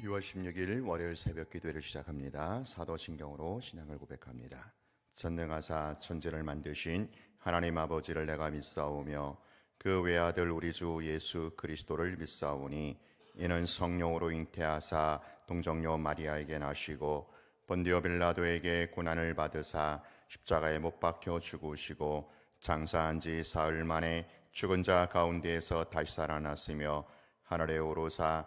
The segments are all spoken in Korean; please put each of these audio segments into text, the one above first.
6월 16일 월요일 새벽 기도를 시작합니다. 사도신경으로 신앙을 고백합니다. 전능하사 천지를 만드신 하나님 아버지를 내가 믿사오며 그 외아들 우리 주 예수 그리스도를 믿사오니 이는 성령으로 잉태하사 동정녀 마리아에게 나시고 본디오 빌라도에게 고난을 받으사 십자가에 못 박혀 죽으시고 장사한 지 사흘 만에 죽은 자 가운데에서 다시 살아났으며 하늘에 오르사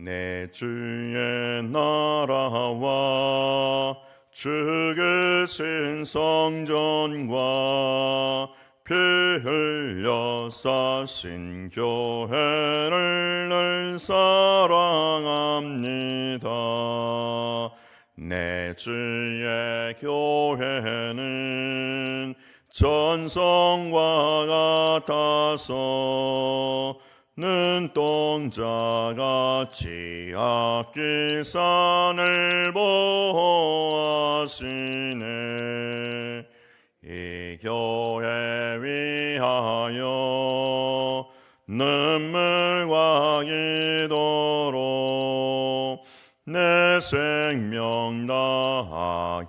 내 주의 나라와 주의 성전과 피 흘려 사신 교회를 늘 사랑합니다. 내 주의 교회는 전성과 같아서 눈동자같이 악기산을 보호하시네 이 교회 위하여 눈물과 기도로 내 생명 다하기까지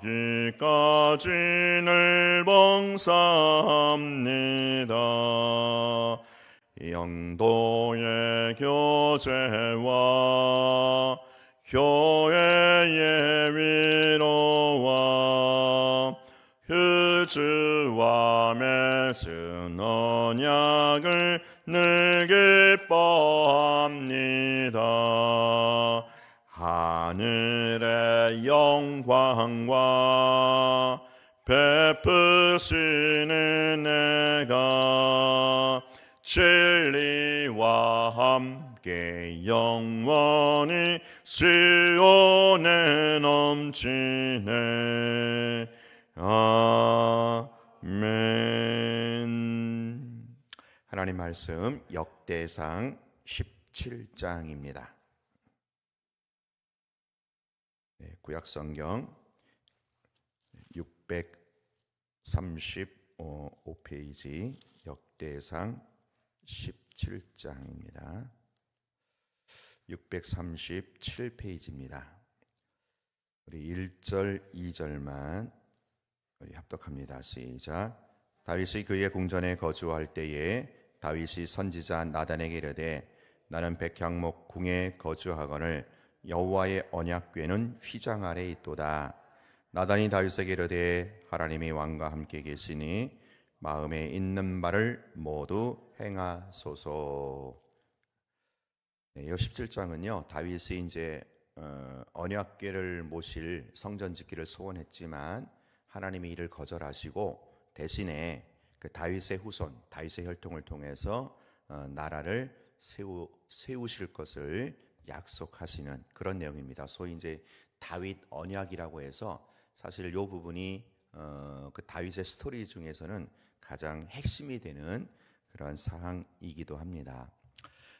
늘 봉사합니다. 영도의 교제와 교회의 위로와 휴주와 맺은 언약을 늘 기뻐합니다. 하늘의 영광과 베푸시는 내가 진리와 함께 영원히 시온에 넘치네. 아멘. 하나님 말씀 역대상 17장입니다. 네, 구약성경 635페이지 역대상 17장입니다. 637페이지입니다. 우리 1절, 2절만 우리 합독합니다. 시작. 다윗이 그의 궁전에 거주할 때에 다윗이 선지자 나단에게 이르되 나는 백향목 궁에 거주하거늘 여호와의 언약궤는 휘장 아래 있도다. 나단이 다윗에게 이르되 하나님이 왕과 함께 계시니 마음에 있는 바를 모두 행하소서. 네, 이 17장은요 다윗이 이제 어, 언약궤를 모실 성전 짓기를 소원했지만 하나님이 이를 거절하시고 대신에 그 다윗의 후손 다윗의 혈통을 통해서 어, 나라를 세우 세우실 것을 약속하시는 그런 내용입니다. 소위 이제 다윗 언약이라고 해서 사실 이 부분이 어, 그 다윗의 스토리 중에서는 가장 핵심이 되는 그런 사항이기도 합니다.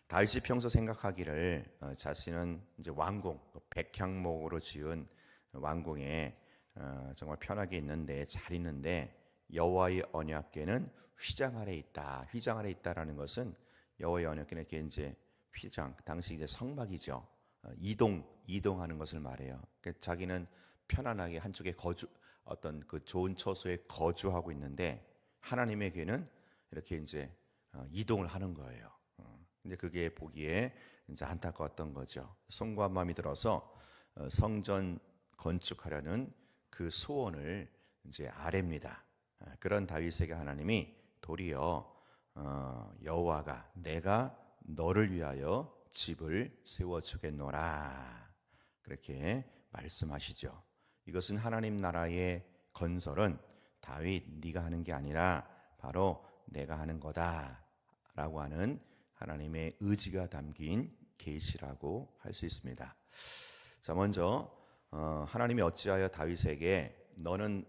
다윗이 평소 생각하기를 어, 자신은 이제 왕궁 그 백향목으로 지은 왕궁에 어, 정말 편하게 있는데 잘 있는데 여호와의 언약궤는 휘장 아래 있다. 휘장 아래 있다라는 것은 여호와의 언약궤는 이렇게 이제 휘장 당시 이제 성막이죠. 어, 이동 이동하는 것을 말해요. 그러니까 자기는 편안하게 한쪽에 거주 어떤 그 좋은 처소에 거주하고 있는데 하나님의 괴는 이렇게 이제 어, 이동을 하는 거예요. 어, 근데 그게 보기에 이제 안타까웠던 거죠. 송구한 마음이 들어서 어, 성전 건축하려는 그 소원을 이제 아뢰입니다. 그런 다윗에게 하나님이 도리어 여호와가 내가 너를 위하여 집을 세워 주겠노라 그렇게 말씀하시죠. 이것은 하나님 나라의 건설은 다윗 네가 하는 게 아니라 바로 내가 하는 거다라고 하는 하나님의 의지가 담긴 계시라고 할 수 있습니다. 자, 먼저 어, 하나님이 어찌하여 다윗에게 너는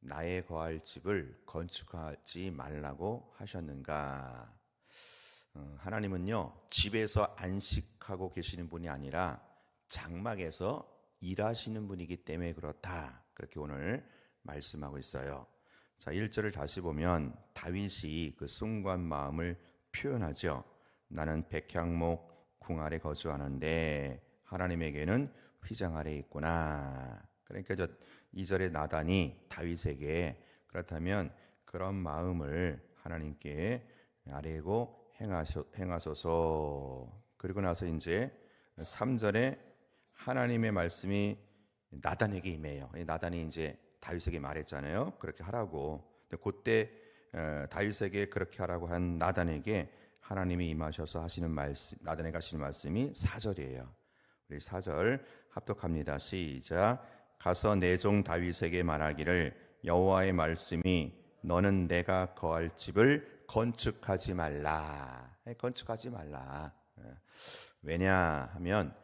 나의 거할 집을 건축하지 말라고 하셨는가? 어, 하나님은요 집에서 안식하고 계시는 분이 아니라 장막에서 일하시는 분이기 때문에 그렇다. 그렇게 오늘 말씀하고 있어요. 자, 1절을 다시 보면 다윗이 그 순간 마음을 표현하죠. 나는 백향목 궁 아래 거주하는데 하나님에게는 휘장 아래 있구나. 그러니까 저 2절의 나단이 다윗에게 그렇다면 그런 마음을 하나님께 아뢰고 행하소, 행하소서. 그리고 나서 이제 3절에 하나님의 말씀이 나단에게 임해요. 이 나단이 이제 다윗에게 말했잖아요. 그렇게 하라고. 그때 어, 다윗에게 그렇게 하라고 한 나단에게 하나님이 임하셔서 하시는 말씀, 나단에게 하시는 말씀이 4절이에요. 우리 4절 합독합니다. 시작. 가서 내 종 다윗에게 말하기를 여호와의 말씀이 너는 내가 거할 집을 건축하지 말라. 예, 건축하지 말라. 예. 왜냐 하면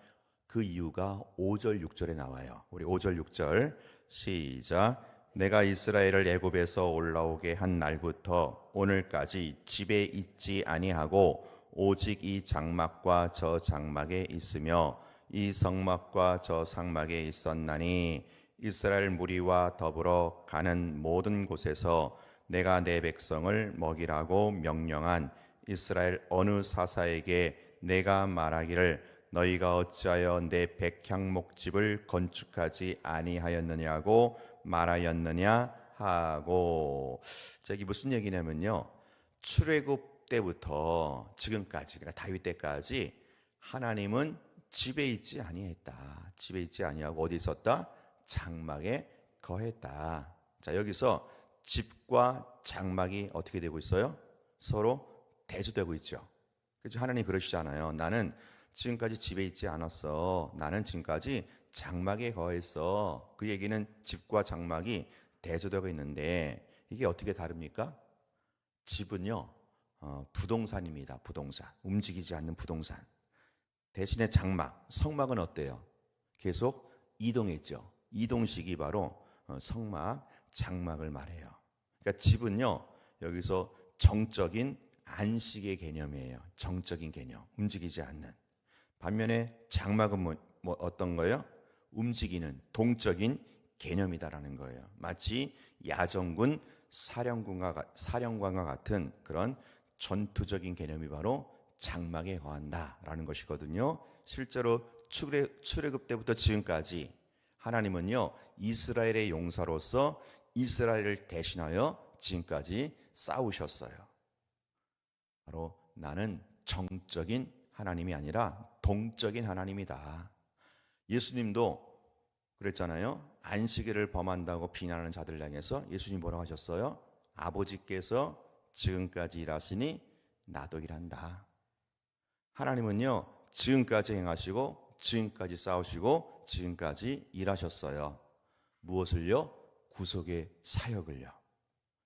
그 이유가 5절 6절에 나와요. 우리 5절 6절 시작. 내가 이스라엘을 애굽에서 올라오게 한 날부터 오늘까지 집에 있지 아니하고 오직 이 장막과 저 장막에 있으며 이 성막과 저 성막에 있었나니 이스라엘 무리와 더불어 가는 모든 곳에서 내가 내 백성을 먹이라고 명령한 이스라엘 어느 사사에게 내가 말하기를 너희가 어찌하여 내 백향 목집을 건축하지 아니하였느냐고 말하였느냐 하고. 저기 무슨 얘기냐면요. 출애굽 때부터 지금까지 그러니까 다윗 때까지 하나님은 집에 있지 아니했다. 집에 있지 아니하고 어디 있었다? 장막에 거했다. 자 여기서 집과 장막이 어떻게 되고 있어요? 서로 대조되고 있죠. 그렇죠? 하나님 그러시잖아요. 나는 지금까지 집에 있지 않았어. 나는 지금까지 장막에 거했어. 그 얘기는 집과 장막이 대조되고 있는데 이게 어떻게 다릅니까? 집은요 어, 부동산입니다. 부동산 움직이지 않는 부동산. 대신에 장막, 성막은 어때요? 계속 이동했죠. 이동식이 바로 어, 성막, 장막을 말해요. 그러니까 집은요 여기서 정적인 안식의 개념이에요. 정적인 개념, 움직이지 않는. 반면에 장막은 뭐, 뭐 어떤 거예요? 움직이는 동적인 개념이다라는 거예요. 마치 야정군 사령관과, 사령관과 같은 그런 전투적인 개념이 바로 장막에 거한다라는 것이거든요. 실제로 출애, 출애굽 때부터 지금까지 하나님은요 이스라엘의 용사로서 이스라엘을 대신하여 지금까지 싸우셨어요. 바로 나는 정적인 하나님이 아니라 동적인 하나님이다. 예수님도 그랬잖아요. 안식일을 범한다고 비난하는 자들 향해서 예수님 뭐라고 하셨어요? 아버지께서 지금까지 일하시니 나도 일한다. 하나님은요, 지금까지 행하시고, 지금까지 싸우시고, 지금까지 일하셨어요. 무엇을요? 구속의 사역을요.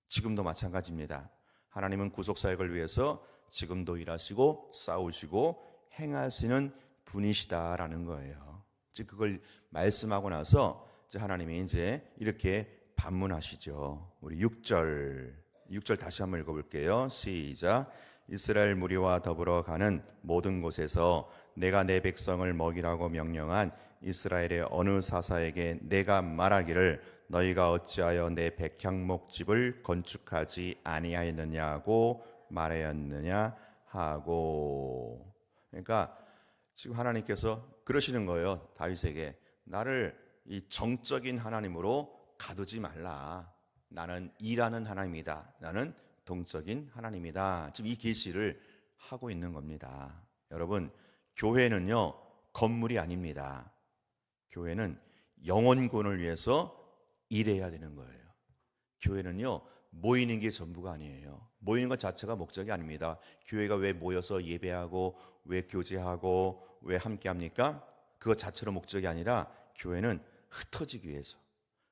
지금도 마찬가지입니다. 하나님은 구속 사역을 위해서 지금도 일하시고 싸우시고 행하시는 분이시다라는 거예요. 즉 그걸 말씀하고 나서 이제 하나님이 이제 이렇게 반문하시죠. 우리 6절 6절 다시 한번 읽어 볼게요. 시작. 이스라엘 무리와 더불어 가는 모든 곳에서 내가 내 백성을 먹이라고 명령한 이스라엘의 어느 사사에게 내가 말하기를 너희가 어찌하여 내 백향목 집을 건축하지 아니하였느냐고 말하였느냐 하고 그러니까 지금 하나님께서 그러시는 거예요. 다윗에게 나를 이 정적인 하나님으로 가두지 말라. 나는 일하는 하나님이다. 나는 동적인 하나님이다. 지금 이 계시를 하고 있는 겁니다. 여러분, 교회는요, 건물이 아닙니다. 교회는 영혼군을 위해서 일해야 되는 거예요. 교회는요, 모이는 게 전부가 아니에요. 모이는 것 자체가 목적이 아닙니다. 교회가 왜 모여서 예배하고, 왜 교제하고, 왜 함께 합니까? 그것 자체로 목적이 아니라 교회는 흩어지기 위해서,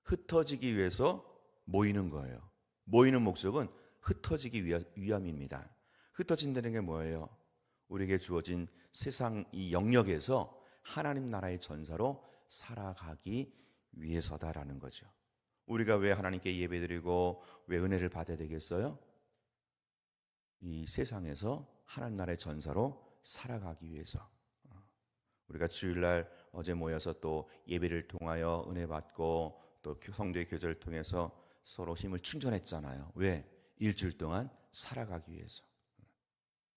흩어지기 위해서 모이는 거예요. 모이는 목적은 흩어지기 위함입니다. 흩어진다는 게 뭐예요? 우리에게 주어진 세상 이 영역에서 하나님 나라의 전사로 살아가기 위해서다라는 거죠. 우리가 왜 하나님께 예배드리고 왜 은혜를 받아야 되겠어요? 이 세상에서 하나님 나라의 전사로 살아가기 위해서. 우리가 주일날 어제 모여서 또 예배를 통하여 은혜 받고 또 성도의 교제를 통해서 서로 힘을 충전했잖아요. 왜? 일주일 동안 살아가기 위해서.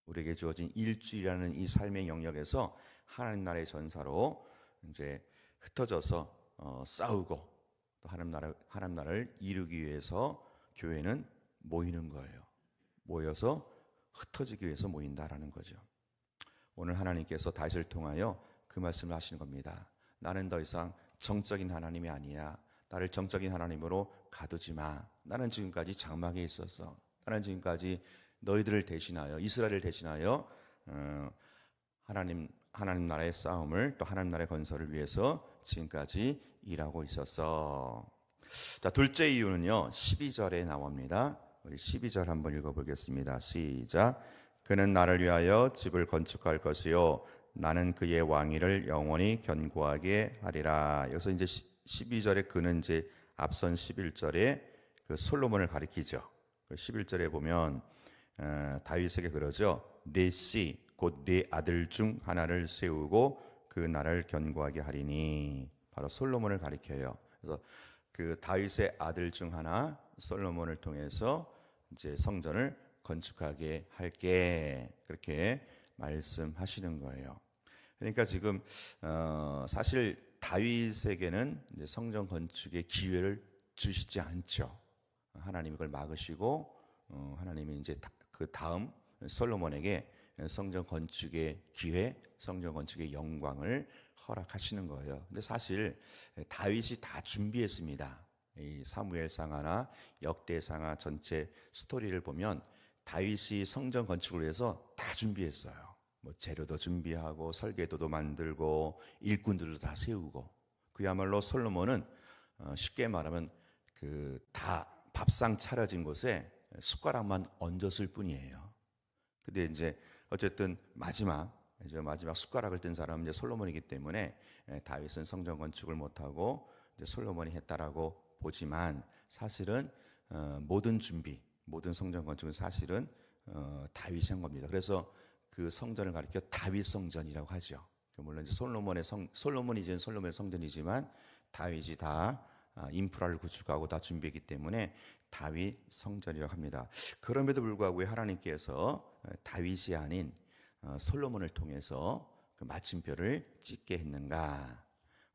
우리에게 주어진 일주일이라는 이 삶의 영역에서 하나님 나라의 전사로 이제 흩어져서 어, 싸우고 또 하나님 나라 하나님 나라를 이루기 위해서 교회는 모이는 거예요. 모여서 흩어지기 위해서 모인다라는 거죠. 오늘 하나님께서 다윗을 통하여 그 말씀을 하시는 겁니다. 나는 더 이상 정적인 하나님이 아니야. 나를 정적인 하나님으로 가두지 마. 나는 지금까지 장막에 있었어. 나는 지금까지 너희들을 대신하여 이스라엘을 대신하여 어, 하나님 하나님 나라의 싸움을 또 하나님 나라의 건설을 위해서 지금까지 일하고 있었어. 자, 둘째 이유는요. 12절에 나옵니다. 우리 12절 한번 읽어 보겠습니다. 시작. 그는 나를 위하여 집을 건축할 것이요 나는 그의 왕위를 영원히 견고하게 하리라. 여기서 이제 12절에 그는 이제 앞선 11절에 그 솔로몬을 가리키죠. 11절에 보면 어, 다윗에게 그러죠. 네 씨, 곧 네 아들 중 하나를 세우고 그 나라를 견고하게 하리니 바로 솔로몬을 가리켜요. 그래서 그 다윗의 아들 중 하나 솔로몬을 통해서 이제 성전을 건축하게 할게 그렇게 말씀하시는 거예요. 그러니까 지금 어 사실 다윗에게는 성전 건축의 기회를 주시지 않죠. 하나님이 그걸 막으시고 어 하나님이 이제 그 다음 솔로몬에게 성전 건축의 기회, 성전 건축의 영광을 허락하시는 거예요. 근데 사실 다윗이 다 준비했습니다. 이 사무엘상 하나 역대상 하 전체 스토리를 보면 다윗이 성전 건축을 위해서 다 준비했어요. 뭐 재료도 준비하고 설계도도 만들고 일꾼들도 다 세우고 그야말로 솔로몬은 어, 쉽게 말하면 그 다 밥상 차려진 곳에 숟가락만 얹었을 뿐이에요. 근데 이제 어쨌든 마지막 이제 마지막 숟가락을 뜬 사람은 이제 솔로몬이기 때문에 다윗은 성전 건축을 못하고 이제 솔로몬이 했다라고 보지만 사실은 어, 모든 준비, 모든 성전 건축은 사실은 어, 다윗이 한 겁니다. 그래서 그 성전을 가리켜 다윗 성전이라고 하죠. 그 물론 이제 솔로몬의 성 솔로몬이 이제 솔로몬의 성전이지만 다윗이 다 아, 인프라를 구축하고 다 준비했기 때문에 다윗 성전이라고 합니다. 그럼에도 불구하고 하나님께서 다윗이 아닌 어, 솔로몬을 통해서 그 마침표를 찍게 했는가?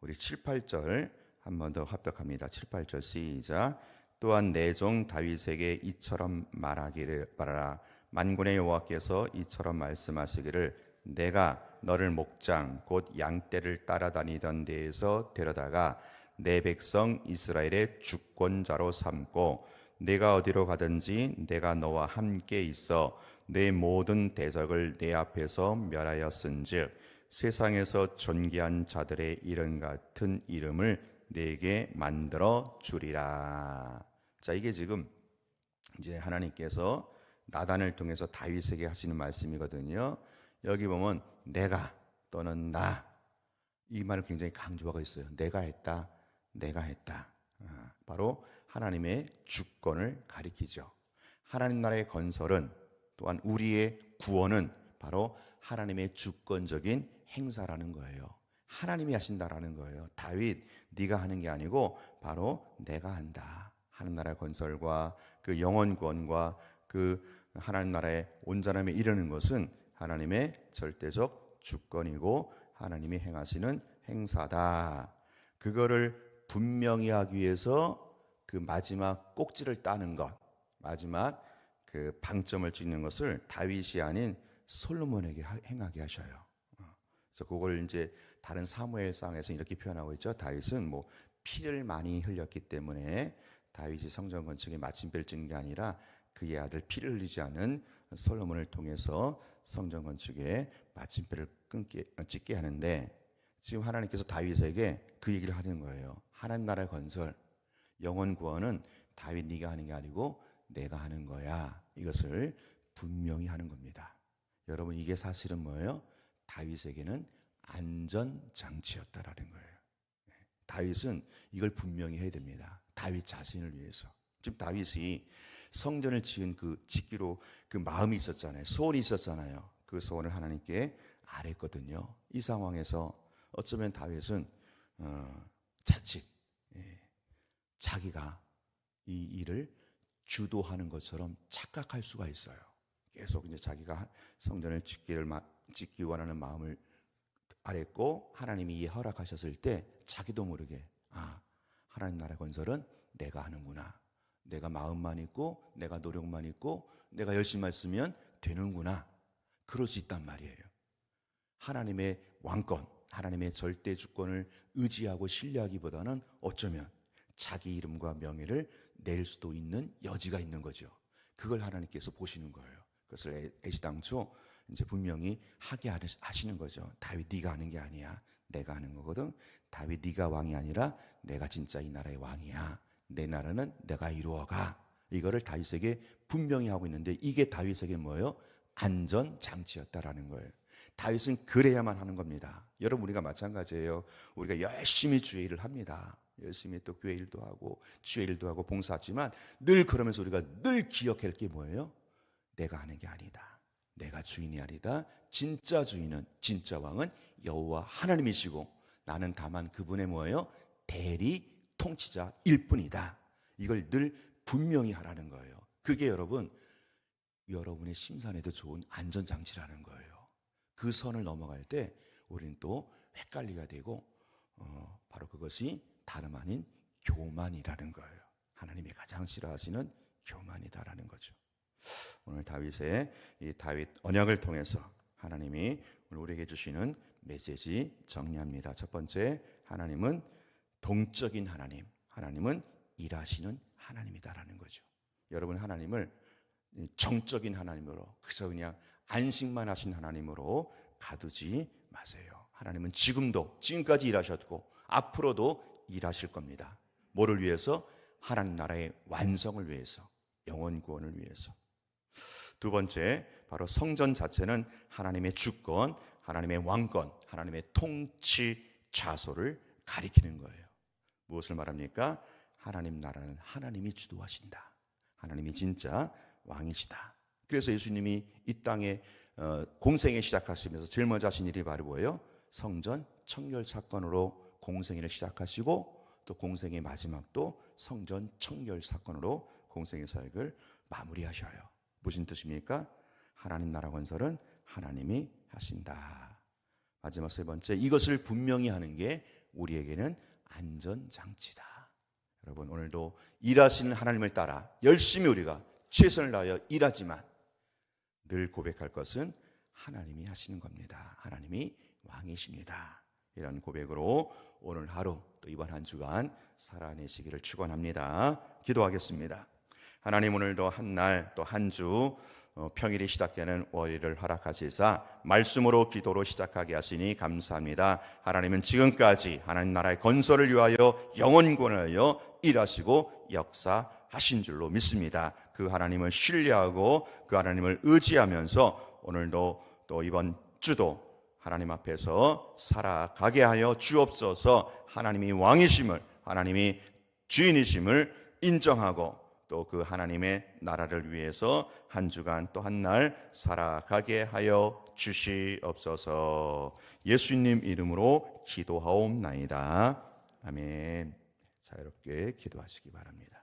우리 7, 8절 한 번 더 합독합니다. 7, 8절 시작. 또한 내종 다윗에게 이처럼 말하기를 바라라. 만군의 여호와께서 이처럼 말씀하시기를 내가 너를 목장 곧 양떼를 따라다니던 데에서 데려다가 내 백성 이스라엘의 주권자로 삼고 내가 어디로 가든지 내가 너와 함께 있어 내 모든 대적을 내 앞에서 멸하였은즉 세상에서 존귀한 자들의 이름 같은 이름을 내게 만들어 주리라. 자, 이게 지금 이제 하나님께서 나단을 통해서 다윗에게 하시는 말씀이거든요. 여기 보면 내가 또는 나 이 말을 굉장히 강조하고 있어요. 내가 했다, 내가 했다. 아, 바로 하나님의 주권을 가리키죠. 하나님 나라의 건설은 또한 우리의 구원은 바로 하나님의 주권적인 행사라는 거예요. 하나님이 하신다라는 거예요. 다윗, 네가 하는 게 아니고 바로 내가 한다. 하나님 나라의 건설과 그 영원 구원과 그 하나님 나라의 온전함에 이르는 것은 하나님의 절대적 주권이고 하나님이 행하시는 행사다. 그거를 분명히 하기 위해서 그 마지막 꼭지를 따는 것, 마지막 그 방점을 찍는 것을 다윗이 아닌 솔로몬에게 행하게 하셔요. 어. 그래서 그걸 이제 다른 사무엘상에서 이렇게 표현하고 있죠. 다윗은 뭐 피를 많이 흘렸기 때문에 다윗이 성전 건축에 마침표를 찍는 게 아니라 그의 아들 피를 흘리지 않은 솔로몬을 통해서 성전 건축에 마침표를 끊게 찍게 하는데 지금 하나님께서 다윗에게 그 얘기를 하는 거예요. 하나님 나라의 건설, 영원 구원은 다윗 네가 하는 게 아니고 내가 하는 거야. 이것을 분명히 하는 겁니다. 여러분 이게 사실은 뭐예요? 다윗에게는 안전 장치였다라는 거예요. 네. 다윗은 이걸 분명히 해야 됩니다. 다윗 자신을 위해서. 지금 다윗이 성전을 지은 그 짓기로 그 마음이 있었잖아요. 소원이 있었잖아요. 그 소원을 하나님께 아랬거든요. 이 상황에서 어쩌면 다윗은 어, 자칫 예, 자기가 이 일을 주도하는 것처럼 착각할 수가 있어요. 계속 이제 자기가 성전을 짓기를 마, 짓기 원하는 마음을 아랬고 하나님이 이 허락하셨을 때 자기도 모르게 아 하나님 나라 건설은 내가 하는구나. 내가 마음만 있고 내가 노력만 있고 내가 열심히만 쓰면 되는구나. 그럴 수 있단 말이에요. 하나님의 왕권, 하나님의 절대 주권을 의지하고 신뢰하기보다는 어쩌면 자기 이름과 명예를 낼 수도 있는 여지가 있는 거죠. 그걸 하나님께서 보시는 거예요. 그것을 애시당초 이제 분명히 하게 하시는 거죠. 다윗 네가 하는 게 아니야. 내가 하는 거거든. 다윗 네가 왕이 아니라 내가 진짜 이 나라의 왕이야. 내 나라는 내가 이루어가. 이거를 다윗에게 분명히 하고 있는데 이게 다윗에게 뭐예요? 안전 장치였다라는 거예요. 다윗은 그래야만 하는 겁니다. 여러분 우리가 마찬가지예요. 우리가 열심히 주의 일을 합니다. 열심히 또 교회 일도 하고 주의 일도 하고 봉사하지만 늘 그러면서 우리가 늘 기억할 게 뭐예요? 내가 하는 게 아니다. 내가 주인이 아니다. 진짜 주인은 진짜 왕은 여호와 하나님이시고 나는 다만 그분의 뭐예요? 대리 통치자일 뿐이다. 이걸 늘 분명히 하라는 거예요. 그게 여러분 여러분의 심산에도 좋은 안전 장치라는 거예요. 그 선을 넘어갈 때 우리는 또 헷갈리가 되고 어, 바로 그것이 다름 아닌 교만이라는 거예요. 하나님이 가장 싫어하시는 교만이다라는 거죠. 오늘 다윗의 이 다윗 언약을 통해서 하나님이 우리에게 주시는 메시지 정리합니다. 첫 번째, 하나님은 동적인 하나님, 하나님은 일하시는 하나님이다라는 거죠. 여러분 하나님을 정적인 하나님으로 그저 그냥 안식만 하신 하나님으로 가두지 마세요. 하나님은 지금도 지금까지 일하셨고 앞으로도 일하실 겁니다. 뭐를 위해서? 하나님 나라의 완성을 위해서, 영원 구원을 위해서. 두 번째, 바로 성전 자체는 하나님의 주권, 하나님의 왕권, 하나님의 통치 좌소를 가리키는 거예요. 무엇을 말합니까? 하나님 나라는 하나님이 주도하신다. 하나님이 진짜 왕이시다. 그래서 예수님이 이 땅에 어, 공생에 시작하시면서 제일 먼저 하신 일이 바로 뭐예요? 성전 청결 사건으로 공생애를 시작하시고 또 공생의 마지막도 성전 청결 사건으로 공생의 사역을 마무리하셔요. 무슨 뜻입니까? 하나님 나라 건설은 하나님이 하신다. 마지막 세 번째 이것을 분명히 하는 게 우리에게는 안전 장치다. 여러분 오늘도 일하시는 하나님을 따라 열심히 우리가 최선을 다하여 일하지만 늘 고백할 것은 하나님이 하시는 겁니다. 하나님이 왕이십니다. 이런 고백으로 오늘 하루 또 이번 한 주간 살아내시기를 축원합니다. 기도하겠습니다. 하나님 오늘도 한 날 또 한주 어, 평일이 시작되는 월요일을 허락하시사 말씀으로 기도로 시작하게 하시니 감사합니다. 하나님은 지금까지 하나님 나라의 건설을 위하여 영원권을 위하여 일하시고 역사하신 줄로 믿습니다. 그 하나님을 신뢰하고 그 하나님을 의지하면서 오늘도 또 이번 주도 하나님 앞에서 살아가게 하여 주옵소서 하나님이 왕이심을 하나님이 주인이심을 인정하고 또 그 하나님의 나라를 위해서 한 주간 또 한 날 살아가게 하여 주시옵소서 예수님 이름으로 기도하옵나이다. 아멘. 자유롭게 기도하시기 바랍니다.